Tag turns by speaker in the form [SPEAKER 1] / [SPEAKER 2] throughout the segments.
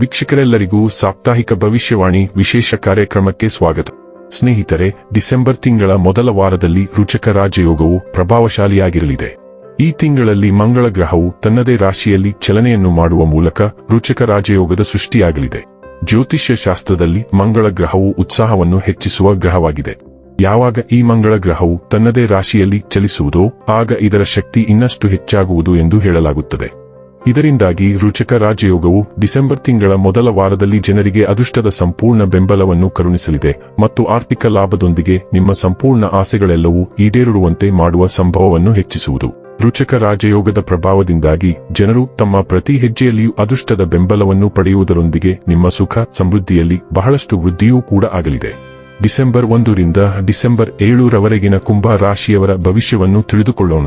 [SPEAKER 1] ವೀಕ್ಷಕರೆಲ್ಲರಿಗೂ ಸಾಪ್ತಾಹಿಕ ಭವಿಷ್ಯವಾಣಿ ವಿಶೇಷ ಕಾರ್ಯಕ್ರಮಕ್ಕೆ ಸ್ವಾಗತ. ಸ್ನೇಹಿತರೆ, ಡಿಸೆಂಬರ್ ತಿಂಗಳ ಮೊದಲ ವಾರದಲ್ಲಿ ರುಚಕ ರಾಜಯೋಗವು ಪ್ರಭಾವಶಾಲಿಯಾಗಿರಲಿದೆ. ಈ ತಿಂಗಳಲ್ಲಿ ಮಂಗಳ ಗ್ರಹವು ತನ್ನದೇ ರಾಶಿಯಲ್ಲಿ ಚಲನೆಯನ್ನು ಮಾಡುವ ಮೂಲಕ ರುಚಕ ರಾಜಯೋಗದ ಸೃಷ್ಟಿಯಾಗಲಿದೆ. ಜ್ಯೋತಿಷ್ಯ ಶಾಸ್ತ್ರದಲ್ಲಿ ಮಂಗಳ ಗ್ರಹವು ಉತ್ಸಾಹವನ್ನು ಹೆಚ್ಚಿಸುವ ಗ್ರಹವಾಗಿದೆ. ಯಾವಾಗ ಈ ಮಂಗಳ ಗ್ರಹವು ತನ್ನದೇ ರಾಶಿಯಲ್ಲಿ ಚಲಿಸುವುದೋ, ಆಗ ಇದರ ಶಕ್ತಿ ಇನ್ನಷ್ಟು ಹೆಚ್ಚಾಗುವುದು ಎಂದು ಹೇಳಲಾಗುತ್ತದೆ. ಇದರಿಂದಾಗಿ ರುಚಕ ರಾಜಯೋಗವು ಡಿಸೆಂಬರ್ ತಿಂಗಳ ಮೊದಲ ವಾರದಲ್ಲಿ ಜನರಿಗೆ ಅದೃಷ್ಟದ ಸಂಪೂರ್ಣ ಬೆಂಬಲವನ್ನು ಕರುಣಿಸಲಿದೆ ಮತ್ತು ಆರ್ಥಿಕ ಲಾಭದೊಂದಿಗೆ ನಿಮ್ಮ ಸಂಪೂರ್ಣ ಆಸೆಗಳೆಲ್ಲವೂ ಈಡೇರುವಂತೆ ಮಾಡುವ ಸಂಭವವನ್ನು ಹೆಚ್ಚಿಸುವುದು. ರುಚಕ ರಾಜಯೋಗದ ಪ್ರಭಾವದಿಂದಾಗಿ ಜನರು ತಮ್ಮ ಪ್ರತಿ ಹೆಜ್ಜೆಯಲ್ಲಿಯೂ ಅದೃಷ್ಟದ ಬೆಂಬಲವನ್ನು ಪಡೆಯುವುದರೊಂದಿಗೆ ನಿಮ್ಮ ಸುಖ, ಸಮೃದ್ಧಿಯಲ್ಲಿ ಬಹಳಷ್ಟು ವೃದ್ಧಿಯೂ ಕೂಡ ಆಗಲಿದೆ. ಡಿಸೆಂಬರ್ ಒಂದರಿಂದ ಡಿಸೆಂಬರ್ ಏಳರವರೆಗಿನ ಕುಂಭ ರಾಶಿಯವರ ಭವಿಷ್ಯವನ್ನು ತಿಳಿದುಕೊಳ್ಳೋಣ.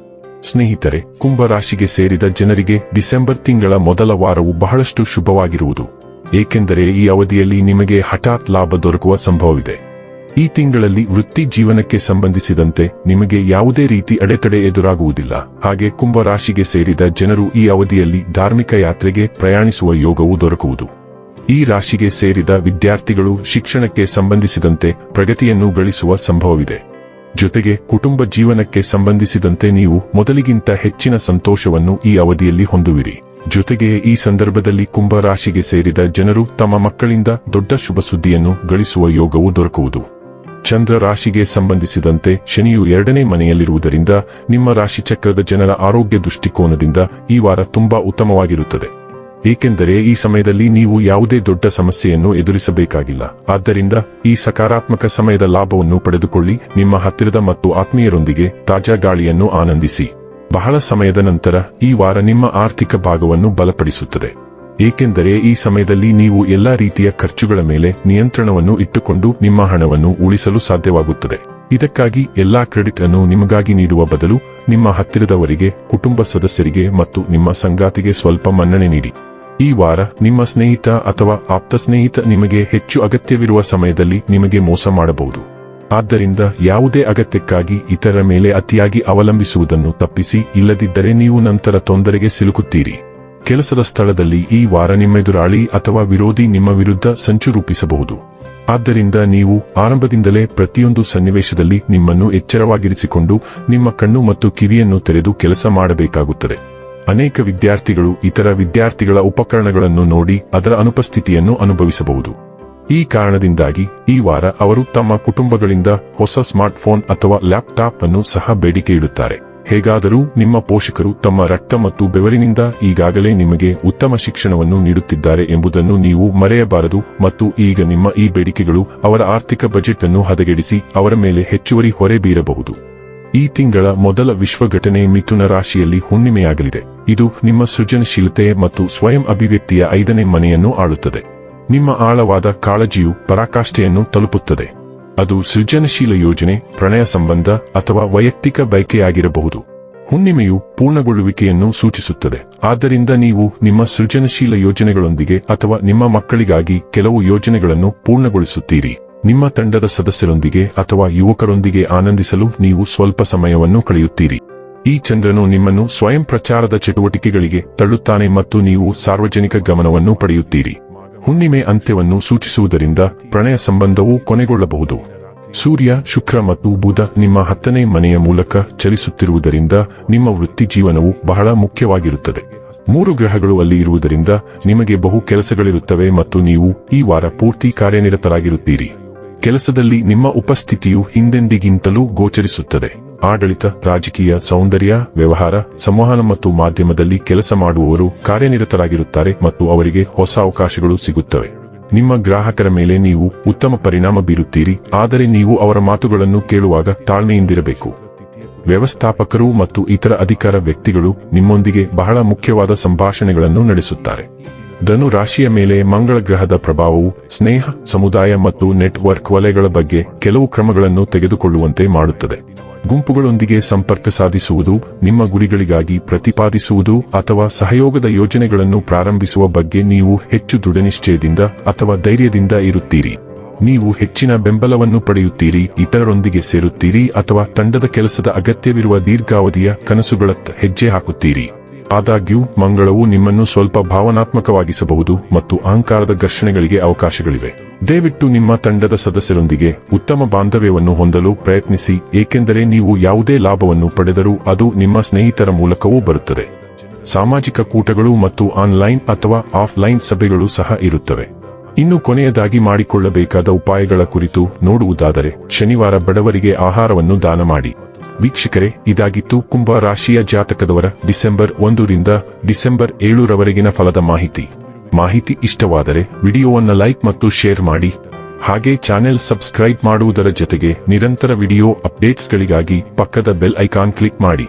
[SPEAKER 1] ಸ್ನೇಹಿತರೆ, ಕುಂಭರಾಶಿಗೆ ಸೇರಿದ ಜನರಿಗೆ ಡಿಸೆಂಬರ್ ತಿಂಗಳ ಮೊದಲ ವಾರವು ಬಹಳಷ್ಟು ಶುಭವಾಗಿರುವುದು. ಏಕೆಂದರೆ ಈ ಅವಧಿಯಲ್ಲಿ ನಿಮಗೆ ಹಠಾತ್ ಲಾಭ ದೊರಕುವ ಸಂಭವವಿದೆ. ಈ ತಿಂಗಳಲ್ಲಿ ವೃತ್ತಿ ಜೀವನಕ್ಕೆ ಸಂಬಂಧಿಸಿದಂತೆ ನಿಮಗೆ ಯಾವುದೇ ರೀತಿ ಅಡೆತಡೆ ಎದುರಾಗುವುದಿಲ್ಲ. ಹಾಗೆ ಕುಂಭರಾಶಿಗೆ ಸೇರಿದ ಜನರು ಈ ಅವಧಿಯಲ್ಲಿ ಧಾರ್ಮಿಕ ಯಾತ್ರೆಗೆ ಪ್ರಯಾಣಿಸುವ ಯೋಗವು ದೊರಕುವುದು. ಈ ರಾಶಿಗೆ ಸೇರಿದ ವಿದ್ಯಾರ್ಥಿಗಳು ಶಿಕ್ಷಣಕ್ಕೆ ಸಂಬಂಧಿಸಿದಂತೆ ಪ್ರಗತಿಯನ್ನು ಗಳಿಸುವ ಸಂಭವವಿದೆ. ಜೊತೆಗೆ ಕುಟುಂಬ ಜೀವನಕ್ಕೆ ಸಂಬಂಧಿಸಿದಂತೆ ನೀವು ಮೊದಲಿಗಿಂತ ಹೆಚ್ಚಿನ ಸಂತೋಷವನ್ನು ಈ ಅವಧಿಯಲ್ಲಿ ಹೊಂದುವಿರಿ. ಜೊತೆಗೆ ಈ ಸಂದರ್ಭದಲ್ಲಿ ಕುಂಭ ರಾಶಿಗೆ ಸೇರಿದ ಜನರು ತಮ್ಮ ಮಕ್ಕಳಿಂದ ದೊಡ್ಡ ಶುಭ ಸುದ್ದಿಯನ್ನು ಗಳಿಸುವ ಯೋಗವು ದೊರಕುವುದು. ಚಂದ್ರ ರಾಶಿಗೆ ಸಂಬಂಧಿಸಿದಂತೆ ಶನಿಯು ಎರಡನೇ ಮನೆಯಲ್ಲಿರುವುದರಿಂದ ನಿಮ್ಮ ರಾಶಿ ಚಕ್ರದ ಜನರ ಆರೋಗ್ಯ ದೃಷ್ಟಿಕೋನದಿಂದ ಈ ವಾರ ತುಂಬಾ ಉತ್ತಮವಾಗಿರುತ್ತದೆ. ಏಕೆಂದರೆ ಈ ಸಮಯದಲ್ಲಿ ನೀವು ಯಾವುದೇ ದೊಡ್ಡ ಸಮಸ್ಯೆಯನ್ನು ಎದುರಿಸಬೇಕಾಗಿಲ್ಲ. ಆದ್ದರಿಂದ ಈ ಸಕಾರಾತ್ಮಕ ಸಮಯದ ಲಾಭವನ್ನು ಪಡೆದುಕೊಳ್ಳಿ, ನಿಮ್ಮ ಹತ್ತಿರದ ಮತ್ತು ಆತ್ಮೀಯರೊಂದಿಗೆ ತಾಜಾ ಗಾಳಿಯನ್ನು ಆನಂದಿಸಿ. ಬಹಳ ಸಮಯದ ನಂತರ ಈ ವಾರ ನಿಮ್ಮ ಆರ್ಥಿಕ ಭಾಗವನ್ನು ಬಲಪಡಿಸುತ್ತದೆ. ಏಕೆಂದರೆ ಈ ಸಮಯದಲ್ಲಿ ನೀವು ಎಲ್ಲಾ ರೀತಿಯ ಖರ್ಚುಗಳ ಮೇಲೆ ನಿಯಂತ್ರಣವನ್ನು ಇಟ್ಟುಕೊಂಡು ನಿಮ್ಮ ಹಣವನ್ನು ಉಳಿಸಲು ಸಾಧ್ಯವಾಗುತ್ತದೆ. ಇದಕ್ಕಾಗಿ ಎಲ್ಲಾ ಕ್ರೆಡಿಟ್ ಅನ್ನು ನಿಮಗಾಗಿ ನೀಡುವ ಬದಲು ನಿಮ್ಮ ಹತ್ತಿರದವರಿಗೆ, ಕುಟುಂಬ ಸದಸ್ಯರಿಗೆ ಮತ್ತು ನಿಮ್ಮ ಸಂಗಾತಿಗೆ ಸ್ವಲ್ಪ ಮನ್ನಣೆ ನೀಡಿ. ಈ ವಾರ ನಿಮ್ಮ ಸ್ನೇಹಿತ ಅಥವಾ ಆಪ್ತ ಸ್ನೇಹಿತ ನಿಮಗೆ ಹೆಚ್ಚು ಅಗತ್ಯವಿರುವ ಸಮಯದಲ್ಲಿ ನಿಮಗೆ ಮೋಸ ಮಾಡಬಹುದು. ಆದ್ದರಿಂದ ಯಾವುದೇ ಅಗತ್ಯಕ್ಕಾಗಿ ಇತರ ಮೇಲೆ ಅತಿಯಾಗಿ ಅವಲಂಬಿಸುವುದನ್ನು ತಪ್ಪಿಸಿ, ಇಲ್ಲದಿದ್ದರೆ ನೀವು ನಂತರ ತೊಂದರೆಗೆ ಸಿಲುಕುತ್ತೀರಿ. ಕೆಲಸದ ಸ್ಥಳದಲ್ಲಿ ಈ ವಾರ ನಿಮ್ಮೆದುರಾಳಿ ಅಥವಾ ವಿರೋಧಿ ನಿಮ್ಮ ವಿರುದ್ಧ ಸಂಚು ರೂಪಿಸಬಹುದು. ಆದ್ದರಿಂದ ನೀವು ಆರಂಭದಿಂದಲೇ ಪ್ರತಿಯೊಂದು ಸನ್ನಿವೇಶದಲ್ಲಿ ನಿಮ್ಮನ್ನು ಎಚ್ಚರವಾಗಿರಿಸಿಕೊಂಡು ನಿಮ್ಮ ಕಣ್ಣು ಮತ್ತು ಕಿವಿಯನ್ನು ತೆರೆದು ಕೆಲಸ ಮಾಡಬೇಕಾಗುತ್ತದೆ. ಅನೇಕ ವಿದ್ಯಾರ್ಥಿಗಳು ಇತರ ವಿದ್ಯಾರ್ಥಿಗಳ ಉಪಕರಣಗಳನ್ನು ನೋಡಿ ಅದರ ಅನುಪಸ್ಥಿತಿಯನ್ನು ಅನುಭವಿಸಬಹುದು. ಈ ಕಾರಣದಿಂದಾಗಿ ಈ ವಾರ ಅವರು ತಮ್ಮ ಕುಟುಂಬಗಳಿಂದ ಹೊಸ ಸ್ಮಾರ್ಟ್ಫೋನ್ ಅಥವಾ ಲ್ಯಾಪ್ಟಾಪ್ ಅನ್ನು ಸಹ ಬೇಡಿಕೆ ಇಡುತ್ತಾರೆ. ಹೇಗಾದರೂ ನಿಮ್ಮ ಪೋಷಕರು ತಮ್ಮ ರಕ್ತ ಮತ್ತು ಬೆವರಿನಿಂದ ಈಗಾಗಲೇ ನಿಮಗೆ ಉತ್ತಮ ಶಿಕ್ಷಣವನ್ನು ನೀಡುತ್ತಿದ್ದಾರೆ ಎಂಬುದನ್ನು ನೀವು ಮರೆಯಬಾರದು ಮತ್ತು ಈಗ ನಿಮ್ಮ ಈ ಬೇಡಿಕೆಗಳು ಅವರ ಆರ್ಥಿಕ ಬಜೆಟ್ ಅನ್ನು ಹದಗೆಡಿಸಿ ಅವರ ಮೇಲೆ ಹೆಚ್ಚುವರಿ ಹೊರೆ ಬೀರಬಹುದು. ಈ ತಿಂಗಳ ಮೊದಲ ವಿಶ್ವ ಘಟನೆ ಮಿಥುನ ರಾಶಿಯಲ್ಲಿ ಹುಣ್ಣಿಮೆಯಾಗಲಿದೆ. ಇದು ನಿಮ್ಮ ಸೃಜನಶೀಲತೆ ಮತ್ತು ಸ್ವಯಂ ಅಭಿವ್ಯಕ್ತಿಯ ಐದನೇ ಮನೆಯನ್ನು ಆಳುತ್ತದೆ. ನಿಮ್ಮ ಆಳವಾದ ಕಾಳಜಿಯು ಪರಾಕಾಷ್ಠೆಯನ್ನು ತಲುಪುತ್ತದೆ. ಅದು ಸೃಜನಶೀಲ ಯೋಜನೆ, ಪ್ರಣಯ ಸಂಬಂಧ ಅಥವಾ ವೈಯಕ್ತಿಕ ಬಯಕೆಯಾಗಿರಬಹುದು. ಹುಣ್ಣಿಮೆಯು ಪೂರ್ಣಗೊಳ್ಳುವಿಕೆಯನ್ನು ಸೂಚಿಸುತ್ತದೆ. ಆದ್ದರಿಂದ ನೀವು ನಿಮ್ಮ ಸೃಜನಶೀಲ ಯೋಜನೆಗಳೊಂದಿಗೆ ಅಥವಾ ನಿಮ್ಮ ಮಕ್ಕಳಿಗಾಗಿ ಕೆಲವು ಯೋಜನೆಗಳನ್ನು ಪೂರ್ಣಗೊಳಿಸುತ್ತೀರಿ. ನಿಮ್ಮ ತಂಡದ ಸದಸ್ಯರೊಂದಿಗೆ ಅಥವಾ ಯುವಕರೊಂದಿಗೆ ಆನಂದಿಸಲು ನೀವು ಸ್ವಲ್ಪ ಸಮಯವನ್ನು ಕಳೆಯುತ್ತೀರಿ. ಈ ಚಂದ್ರನು ನಿಮ್ಮನ್ನು ಸ್ವಯಂ ಪ್ರಚಾರದ ಚಟುವಟಿಕೆಗಳಿಗೆ ತಳ್ಳುತ್ತಾನೆ ಮತ್ತು ನೀವು ಸಾರ್ವಜನಿಕ ಗಮನವನ್ನು ಪಡೆಯುತ್ತೀರಿ. ಹುಣ್ಣಿಮೆ ಅಂತ್ಯವನ್ನು ಸೂಚಿಸುವುದರಿಂದ ಪ್ರಣಯ ಸಂಬಂಧವು ಕೊನೆಗೊಳ್ಳಬಹುದು. ಸೂರ್ಯ, ಶುಕ್ರ ಮತ್ತು ಬುಧ ನಿಮ್ಮ ಹತ್ತನೇ ಮನೆಯ ಮೂಲಕ ಚಲಿಸುತ್ತಿರುವುದರಿಂದ ನಿಮ್ಮ ವೃತ್ತಿ ಜೀವನವು ಬಹಳ ಮುಖ್ಯವಾಗಿರುತ್ತದೆ. ಮೂರು ಗ್ರಹಗಳು ಅಲ್ಲಿ ಇರುವುದರಿಂದ ನಿಮಗೆ ಬಹು ಕೆಲಸಗಳಿರುತ್ತವೆ ಮತ್ತು ನೀವು ಈ ವಾರ ಪೂರ್ತಿ ಕಾರ್ಯನಿರತರಾಗಿರುತ್ತೀರಿ. ಕೆಲಸದಲ್ಲಿ ನಿಮ್ಮ ಉಪಸ್ಥಿತಿಯು ಹಿಂದೆಂದಿಗಿಂತಲೂ ಗೋಚರಿಸುತ್ತದೆ. ಆಡಳಿತ, ರಾಜಕೀಯ, ಸೌಂದರ್ಯ, ವ್ಯವಹಾರ, ಸಂವಹನ ಮತ್ತು ಮಾಧ್ಯಮದಲ್ಲಿ ಕೆಲಸ ಮಾಡುವವರು ಕಾರ್ಯನಿರತರಾಗಿರುತ್ತಾರೆ ಮತ್ತು ಅವರಿಗೆ ಹೊಸ ಅವಕಾಶಗಳು ಸಿಗುತ್ತವೆ. ನಿಮ್ಮ ಗ್ರಾಹಕರ ಮೇಲೆ ನೀವು ಉತ್ತಮ ಪರಿಣಾಮ ಬೀರುತ್ತೀರಿ, ಆದರೆ ನೀವು ಅವರ ಮಾತುಗಳನ್ನು ಕೇಳುವಾಗ ತಾಳ್ಮೆಯಿಂದಿರಬೇಕು. ವ್ಯವಸ್ಥಾಪಕರು ಮತ್ತು ಇತರ ಅಧಿಕಾರ ವ್ಯಕ್ತಿಗಳು ನಿಮ್ಮೊಂದಿಗೆ ಬಹಳ ಮುಖ್ಯವಾದ ಸಂಭಾಷಣೆಗಳನ್ನು ನಡೆಸುತ್ತಾರೆ. ಧನು ರಾಶಿಯ ಮೇಲೆ ಮಂಗಳ ಗ್ರಹದ ಪ್ರಭಾವವು ಸ್ನೇಹ, ಸಮುದಾಯ ಮತ್ತು ನೆಟ್ವರ್ಕ್ ವಲಯಗಳ ಬಗ್ಗೆ ಕೆಲವು ಕ್ರಮಗಳನ್ನು ತೆಗೆದುಕೊಳ್ಳುವಂತೆ ಮಾಡುತ್ತದೆ. ಗುಂಪುಗಳೊಂದಿಗೆ ಸಂಪರ್ಕ ಸಾಧಿಸುವುದು, ನಿಮ್ಮ ಗುರಿಗಳಿಗಾಗಿ ಪ್ರತಿಪಾದಿಸುವುದು ಅಥವಾ ಸಹಯೋಗದ ಯೋಜನೆಗಳನ್ನು ಪ್ರಾರಂಭಿಸುವ ಬಗ್ಗೆ ನೀವು ಹೆಚ್ಚು ದೃಢನಿಶ್ಚಯದಿಂದ ಅಥವಾ ಧೈರ್ಯದಿಂದ ಇರುತ್ತೀರಿ. ನೀವು ಹೆಚ್ಚಿನ ಬೆಂಬಲವನ್ನು ಪಡೆಯುತ್ತೀರಿ, ಇತರರೊಂದಿಗೆ ಸೇರುತ್ತೀರಿ ಅಥವಾ ತಂಡದ ಕೆಲಸದ ಅಗತ್ಯವಿರುವ ದೀರ್ಘಾವಧಿಯ ಕನಸುಗಳತ್ತ ಹೆಜ್ಜೆ ಹಾಕುತ್ತೀರಿ. ಆದಾಗ್ಯೂ, ಮಂಗಳವು ನಿಮ್ಮನ್ನು ಸ್ವಲ್ಪ ಭಾವನಾತ್ಮಕವಾಗಿಸಬಹುದು ಮತ್ತು ಅಹಂಕಾರದ ಘರ್ಷಣೆಗಳಿಗೆ ಅವಕಾಶಗಳಿವೆ. ದಯವಿಟ್ಟು ನಿಮ್ಮ ತಂಡದ ಸದಸ್ಯರೊಂದಿಗೆ ಉತ್ತಮ ಬಾಂಧವ್ಯವನ್ನು ಹೊಂದಲು ಪ್ರಯತ್ನಿಸಿ, ಏಕೆಂದರೆ ನೀವು ಯಾವುದೇ ಲಾಭವನ್ನು ಪಡೆದರೂ ಅದು ನಿಮ್ಮ ಸ್ನೇಹಿತರ ಮೂಲಕವೂ ಬರುತ್ತದೆ. ಸಾಮಾಜಿಕ ಕೂಟಗಳು ಮತ್ತು ಆನ್ಲೈನ್ ಅಥವಾ ಆಫ್ಲೈನ್ ಸಭೆಗಳು ಸಹ ಇರುತ್ತವೆ. ಇನ್ನು ಕೊನೆಯದಾಗಿ ಮಾಡಿಕೊಳ್ಳಬೇಕಾದ ಉಪಾಯಗಳ ಕುರಿತು ನೋಡುವುದಾದರೆ, ಶನಿವಾರ ಬಡವರಿಗೆ ಆಹಾರವನ್ನು ದಾನ ಮಾಡಿ. ವೀಕ್ಷಕರೇ ಇದಾಗಿತ್ತು ಕುಂಭ ರಾಶಿಯ ಜಾತಕದವರ ಡಿಸೆಂಬರ್ ಒಂದರಿಂದ ಡಿಸೆಂಬರ್ ಏಳರವರೆಗಿನ ಫಲದ ಮಾಹಿತಿ. ಮಾಹಿತಿ ಇಷ್ಟವಾದರೆ ವಿಡಿಯೋವನ್ನು ಲೈಕ್ ಮತ್ತು ಶೇರ್ ಮಾಡಿ. ಹಾಗೆ ಚಾನೆಲ್ ಸಬ್ಸ್ಕ್ರೈಬ್ ಮಾಡುವುದರ ಜೊತೆಗೆ ನಿರಂತರ ವಿಡಿಯೋ ಅಪ್ಡೇಟ್ಸ್ಗಳಿಗಾಗಿ ಪಕ್ಕದ ಬೆಲ್ ಐಕಾನ್ ಕ್ಲಿಕ್ ಮಾಡಿ.